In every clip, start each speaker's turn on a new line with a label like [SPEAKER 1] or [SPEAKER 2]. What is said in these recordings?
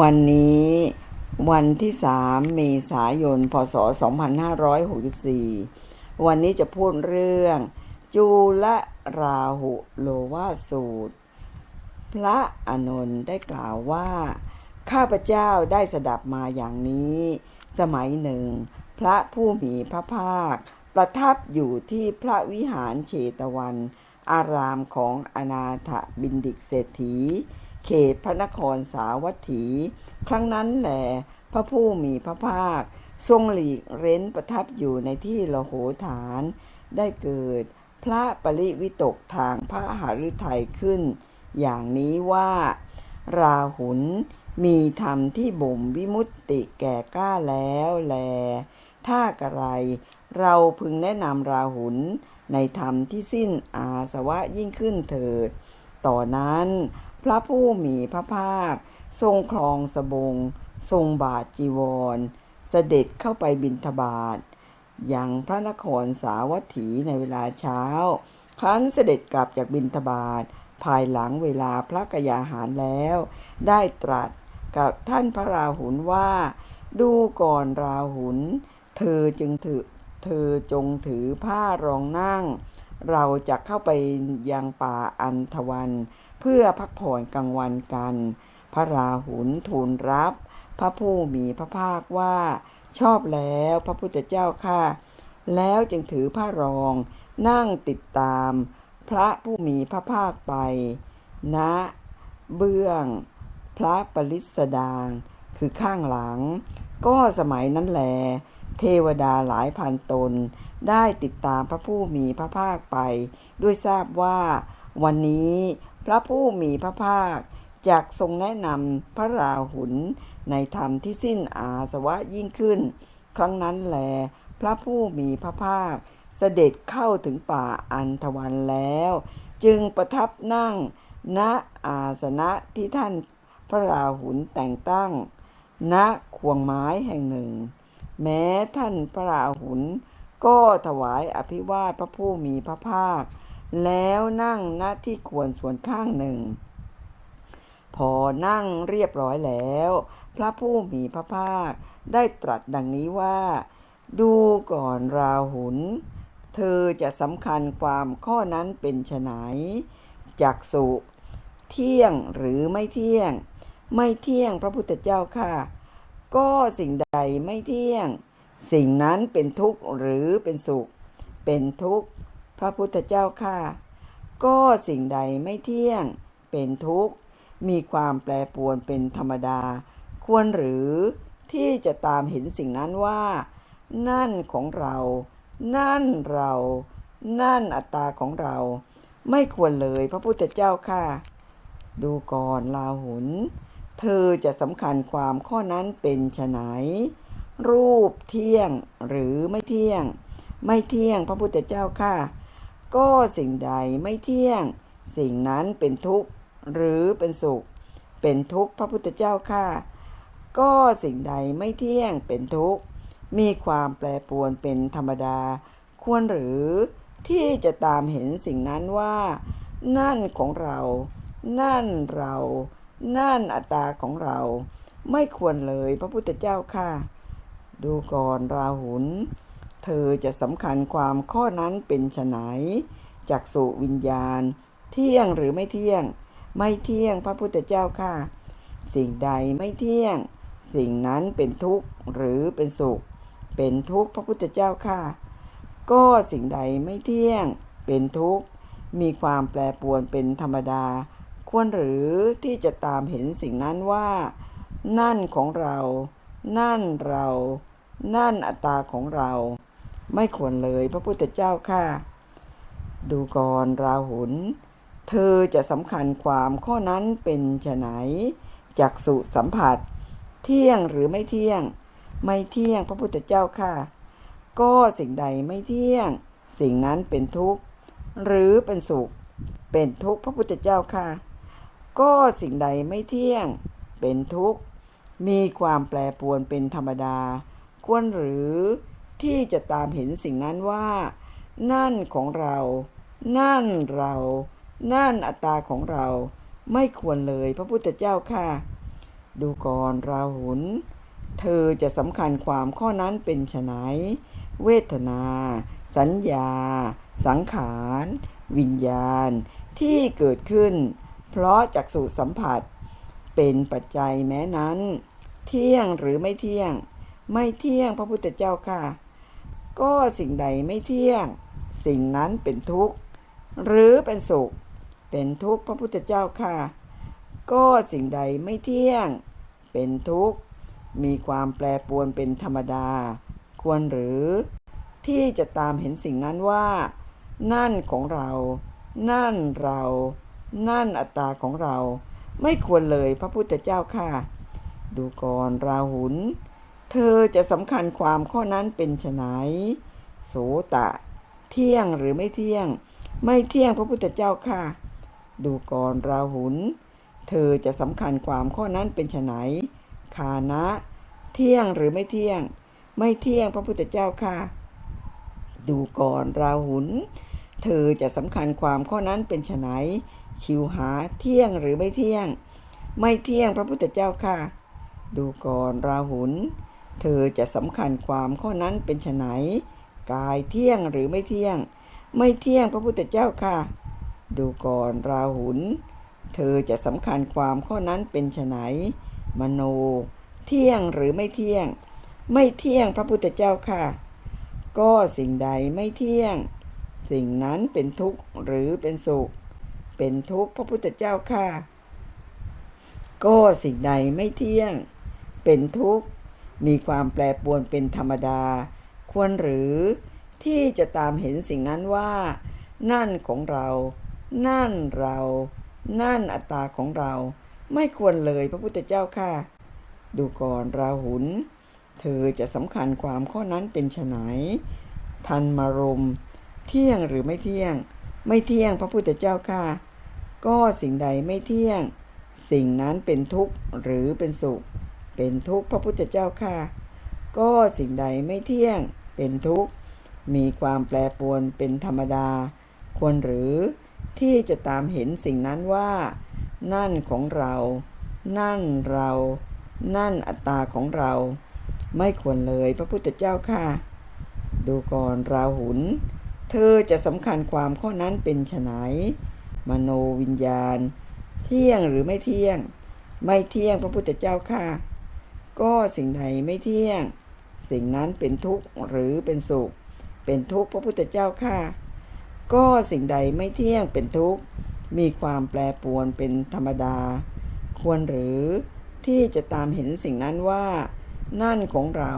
[SPEAKER 1] วันนี้วันที่ 3 เมษายน พศ 2564 วันนี้จะพูดเรื่อง จูลราหุโลวาสูตร พระอานนท์ได้กล่าวว่า ข้าพเจ้าได้สดับมาอย่างนี้ สมัยหนึ่ง พระผู้มีพระภาค ประทับอยู่ที่พระวิหารเชตวัน อารามของอนาถบินดิกเศรษฐี เขตพระนครสาวัตถี ครั้งนั้นแหลพระผู้มีพระภาค ทรงหลีกเร้นประทับอยู่ในที่ละโหฐาน ได้เกิดพระปริวิตกทางพระหฤทัยขึ้น อย่างนี้ว่า ราหุลมีธรรมที่บ่มวิมุตติแก่กล้าแล้วแล ถ้ากระไรเราพึงแนะนำราหุลในธรรมที่สิ้นอาสวะยิ่งขึ้นเถิด ต่อนนั้น พระผู้มีพระภาค ทรงครองสบง ทรงบาทจีวร เสด็จเข้าไปบิณฑบาตยังพระนครสาวัตถีในเวลาเช้า ครั้นเสด็จกลับจากบิณฑบาตภายหลังเวลาพระกยาหารแล้ว ได้ตรัสกับท่านพระราหุลว่า ดูก่อนราหุล เธอจึงถือเธอจงถือผ้ารองนั่ง เราจะเข้าไปยังป่าอันทวัน เพื่อพักผ่อนกลางวันกัน พระราหุลทูลรับ พระผู้มีพระภาคว่าชอบแล้วพระพุทธเจ้าค่ะ แล้วจึงถือผ้ารองนั่งติดตาม พระผู้มีพระภาคไปณเบื้อง พระปริสดางคือข้างหลัง ก็สมัยนั้นแล เทวดาหลายพันตน ได้ติดตามพระผู้มีพระภาคไป ด้วยทราบว่า วันนี้พระผู้มีพระภาคจากทรงแนะนำพระราหุลในธรรมที่สิ้นอาสวะยิ่งขึ้น ครั้งนั้นแล พระผู้มีพระภาค เสด็จเข้าถึงป่าอันทวันแล้ว จึงประทับนั่งณอาสนะที่ท่านพระราหุลแต่งตั้งณควงไม้แห่งหนึ่ง แม้ท่านพระราหุล ก็ถวายอภิวาทพระผู้มีพระภาค แล้วนั่งณที่ควรส่วนข้างหนึ่ง พอนั่งเรียบร้อยแล้ว พระผู้มีพระภาคได้ตรัสดังนี้ว่า ดูก่อนราหุล เธอจะสำคัญความข้อนั้นเป็นไฉนจักสุ เที่ยงหรือไม่เที่ยง ไม่เที่ยงพระพุทธเจ้าค่ะ ก็สิ่งใดไม่เที่ยง สิ่งนั้นเป็นทุกข์หรือเป็นสุข เป็นทุกข์ พระพุทธเจ้าค่ะ ก็สิ่งใดไม่เที่ยง เป็นทุกข์ มีความแปรปรวนเป็นธรรมดา ควรหรือที่จะตามเห็นสิ่งนั้นว่า นั่นของเรา นั่นเรา นั่นอัตตาของเรา ไม่ควรเลยพระพุทธเจ้าค่ะ ดูก่อนลาหุน เธอจะสำคัญความข้อนั้นเป็นไฉน รูปเที่ยงหรือไม่เที่ยง ไม่เที่ยงพระพุทธเจ้าค่ะ ก็สิ่งใดไม่เที่ยง สิ่งนั้นเป็นทุกข์หรือเป็นสุข เป็นทุกข์พระพุทธเจ้าค่ะ ก็สิ่งใดไม่เที่ยงเป็นทุกข์มีความแปรปรวนเป็นธรรมดา ควรหรือที่จะตามเห็นสิ่งนั้นว่า นั่นของเรา นั่นเรา นั่นอัตตาของเรา ไม่ควรเลยพระพุทธเจ้าค่ะ ดูก่อนราหุล เธอจะสำคัญความข้อนั้นเป็นไฉนจากสุวิญญาณ เที่ยงหรือไม่เที่ยง ไม่เที่ยงพระพุทธเจ้าค่ะ สิ่งใดไม่เที่ยง สิ่งนั้นเป็นทุกข์หรือเป็นสุข เป็นทุกข์พระพุทธเจ้าค่ะ ก็สิ่งใดไม่เที่ยง เป็นทุกข์ มีความแปรปรวนเป็นธรรมดา ควรหรือที่จะตามเห็นสิ่งนั้นว่า นั่นของเรา นั่นเรา นั่นอัตตาของเรา ไม่ควรเลยพระพุทธเจ้าค่ะ ดูก่อนราหุล เธอจะสำคัญความข้อนั้นเป็นไฉนจากสุสัมผัส เที่ยงหรือไม่เที่ยง ไม่เที่ยงพระพุทธเจ้าค่ะ ก็สิ่งใดไม่เที่ยง สิ่งนั้นเป็นทุกข์ หรือเป็นสุข เป็นทุกข์พระพุทธเจ้าค่ะ ก็สิ่งใดไม่เที่ยง เป็นทุกข์ มีความแปรปรวนเป็นธรรมดา ควรหรือที่จะตามเห็นสิ่งนั้นว่า นั่นของเรา นั่นเรา นั่นอัตตาของเรา ไม่ควรเลยพระพุทธเจ้าค่ะ ดูก่อนราหุล เธอจะสำคัญความข้อนั้นเป็นไฉนเวทนา สัญญา สังขาร วิญญาณ ที่เกิดขึ้น เพราะจักษุสัมผัส เป็นปัจจัยแม้นั้น เที่ยงหรือไม่เที่ยง ไม่เที่ยงพระพุทธเจ้าค่ะ ก็สิ่งใดไม่เที่ยง สิ่งนั้นเป็นทุกข์หรือเป็นสุข เป็นทุกข์พระพุทธเจ้าค่ะ ก็สิ่งใดไม่เที่ยง เป็นทุกข์มีความแปรปรวนเป็นธรรมดา ควรหรือ ที่จะตามเห็นสิ่งนั้นว่า นั่นของเรา นั่นเรา นั่นอัตตาของเรา ไม่ควรเลยพระพุทธเจ้าค่ะ ดูก่อนราหุล เธอจะสำคัญความข้อนั้นเป็นไฉนโสตะ เที่ยงหรือไม่เที่ยง ไม่เที่ยงพระพุทธเจ้าค่ะ ดูก่อนราหุลเธอจะสำคัญความข้อนั้นเป็นไฉนคานะ เที่ยงหรือไม่เที่ยง ไม่เที่ยงพระพุทธเจ้าค่ะ ดูก่อนราหุลเธอจะสำคัญความข้อนั้นเป็นไฉนชิวหาเที่ยงหรือไม่เที่ยง ไม่เที่ยงพระพุทธเจ้าค่ะ ดูก่อนราหุล เธอจะสำคัญความข้อนั้นเป็นไฉนกายเที่ยงหรือไม่เที่ยง ไม่เที่ยงพระพุทธเจ้าค่ะ ดูก่อนราหุลเธอจะสำคัญความข้อนั้นเป็นไฉนมโน เที่ยงหรือไม่เที่ยง ไม่เที่ยงพระพุทธเจ้าค่ะ ก็สิ่งใดไม่เที่ยง สิ่งนั้นเป็นทุกข์หรือเป็นสุข เป็นทุกข์พระพุทธเจ้าค่ะ ก็สิ่งใดไม่เที่ยง เป็นทุกข์ มีความแปรปรวนเป็นธรรมดา ควรหรือที่จะตามเห็นสิ่งนั้นว่า นั่นของเรา นั่นเรา นั่นอัตตาของเรา ไม่ควรเลยพระพุทธเจ้าค่ะ ดูก่อนราหุลเธอจะสำคัญความข้อนั้นเป็นไฉนทันมารมเที่ยงหรือไม่เที่ยง ไม่เที่ยงพระพุทธเจ้าค่ะ ก็สิ่งใดไม่เที่ยง สิ่งนั้นเป็นทุกข์หรือเป็นสุข เป็นทุกข์พระพุทธเจ้าค่ะ ก็สิ่งใดไม่เที่ยงเป็นทุกข์ มีความแปรปรวนเป็นธรรมดา ควรหรือที่จะตามเห็นสิ่งนั้นว่า นั่นของเรา นั่นเรา นั่นอัตตาของเรา ไม่ควรเลยพระพุทธเจ้าค่ะ ดูก่อนราหุลเธอจะสำคัญความข้อนั้นเป็นไฉนมโนวิญญาณ เที่ยงหรือไม่เที่ยง ไม่เที่ยงพระพุทธเจ้าค่ะ ก็สิ่งใดไม่เที่ยง สิ่งนั้นเป็นทุกข์หรือเป็นสุข เป็นทุกข์พระพุทธเจ้าค่ะ ก็สิ่งใดไม่เที่ยงเป็นทุกข์ มีความแปรปรวนเป็นธรรมดา ควรหรือที่จะตามเห็นสิ่งนั้นว่า นั่นของเรา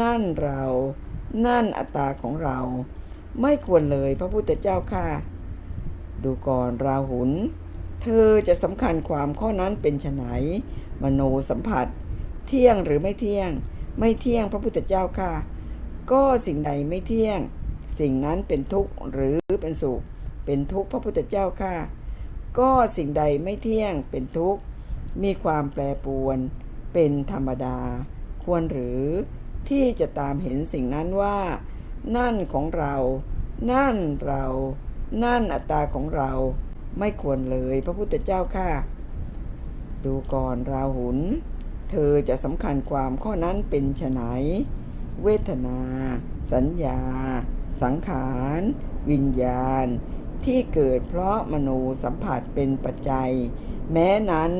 [SPEAKER 1] นั่นเรา นั่นอัตตาของเรา ไม่ควรเลยพระพุทธเจ้าค่ะ ดูก่อนราหุล เธอจะสำคัญความข้อนั้นเป็นไฉนมโนสัมผัส เที่ยงหรือไม่เที่ยง ไม่เที่ยงพระพุทธเจ้าค่ะ ก็สิ่งใดไม่เที่ยง สิ่งนั้นเป็นทุกข์หรือเป็นสุข เป็นทุกข์พระพุทธเจ้าค่ะ ก็สิ่งใดไม่เที่ยงเป็นทุกข์ มีความแปรปรวน เป็นธรรมดา ควรหรือที่จะตามเห็นสิ่งนั้นว่า นั่นของเรา นั่นเรา นั่นอัตตาของเรา ไม่ควรเลยพระพุทธเจ้าค่ะ ดูก่อนราหุล เธอจะสำคัญความข้อนั้นเป็นไฉนเวทนา สัญญา สังขาร วิญญาณ ที่เกิดเพราะมโนสัมผัสเป็นปัจจัย แม้นั้น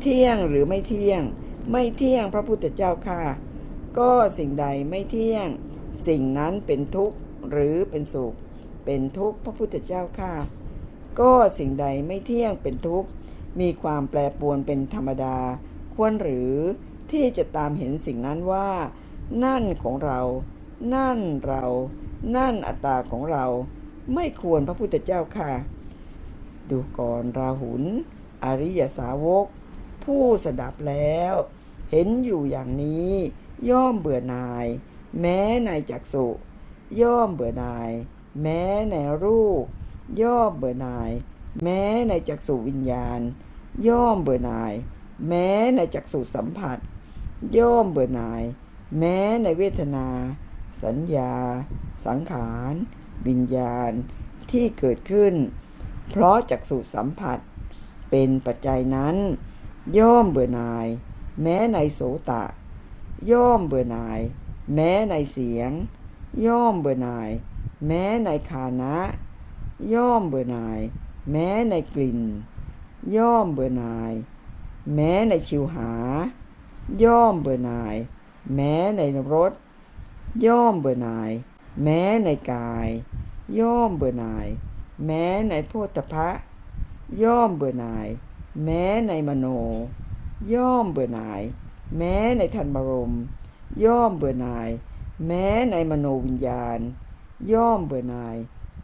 [SPEAKER 1] เที่ยงหรือไม่เที่ยง ไม่เที่ยงพระพุทธเจ้าค่ะ ก็สิ่งใดไม่เที่ยง สิ่งนั้นเป็นทุกข์หรือเป็นสุข เป็นทุกข์พระพุทธเจ้าค่ะ ก็สิ่งใดไม่เที่ยงเป็นทุกข์มีความแปรปรวนเป็นธรรมดา ควรหรือที่จะตามเห็นสิ่งนั้นว่า นั่นของเรา นั่นเรา นั่นอัตตาของเรา ไม่ควรพระพุทธเจ้าค่ะ ดูก่อนราหุลอริยสาวก ผู้สดับแล้ว เห็นอยู่อย่างนี้ ย่อมเบื่อหน่าย แม้ในจักสุย่อมเบื่อหน่าย แม้ในรูป ย่อมเบื่อหน่าย แม้ในจักสุวิญญาณ ย่อมเบื่อหน่าย แม้ในจักสุสัมผัส ย่อมเบื่อหน่าย แม้ในเวทนา สัญญา สังขารวิญญาณที่เกิดขึ้น เพราะจักสุสัมผัส เป็นปัจจัยนั้น ย่อมเบื่อหน่าย แม้ในโสตะ ย่อมเบื่อหน่าย แม้ในเสียง ย่อมเบื่อหน่าย แม้ในคานะ ย่อมเบื่อหน่าย แม้ในกลิ่น ย่อมเบื่อหน่าย แม้ในชิวหา ย่อมเบื่อหน่าย แม้ในรสย่อมเบื่อหน่าย แม้ในกาย ย่อมเบื่อหน่าย แม้ในโพธพะ ย่อมเบื่อหน่าย แม้ในมโน ย่อมเบื่อหน่าย แม้ในทันบรม ย่อมเบื่อหน่าย แม้ในมโนวิญญาณ ย่อมเบื่อหน่าย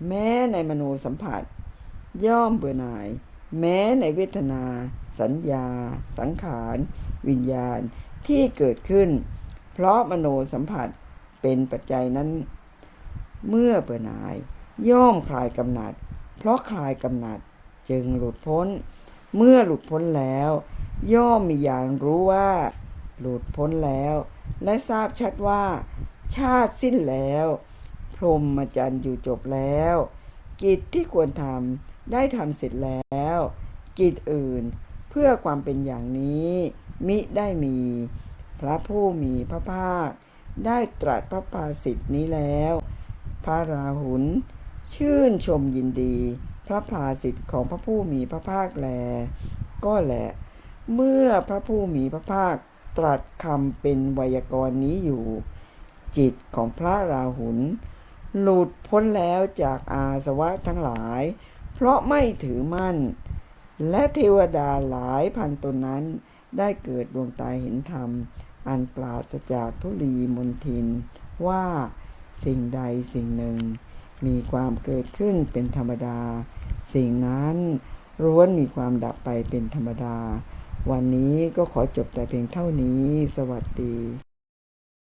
[SPEAKER 1] แม้ในมโนสัมผัส ย่อมเบื่อหน่าย แม้ในเวทนา สัญญา สังขาร วิญญาณที่เกิดขึ้น เพราะมโนสัมผัสเป็นปัจจัยนั้น เมื่อเบื่อหน่าย ย่อมคลายกำหนัด เพราะคลายกำหนัดจึงหลุดพ้น เมื่อหลุดพ้นแล้ว ย่อมมีอย่างรู้ว่า หลุดพ้นแล้ว และทราบชัดว่า ชาติสิ้นแล้ว พรหมจรรย์อยู่จบแล้ว กิจที่ควรทำได้ทำเสร็จแล้ว กิจอื่น เพื่อความเป็นอย่างนี้ มิได้มี พระผู้มีพระภาค ได้ตรัสพระภาสิทธินี้แล้ว พระราหุลชื่นชมยินดี พระภาสิทธิ์ของพระผู้มีพระภาคแล ก็แหละ เมื่อพระผู้มีพระภาคตรัสคำเป็นไวยากรณ์นี้อยู่ จิตของพระราหุลหลุดพ้นแล้วจากอาสวะทั้งหลาย เพราะไม่ถือมั่น และเทวดาหลายพันตนนั้นได้เกิดดวงตาเห็นธรรม อันปราศจากทุลีมนทิน ว่าสิ่งใดสิ่งหนึ่ง มีความเกิดขึ้นเป็นธรรมดา สิ่งนั้นล้วนมีความดับไปเป็นธรรมดา วันนี้ก็ขอจบแต่เพียงเท่านี้ สวัสดี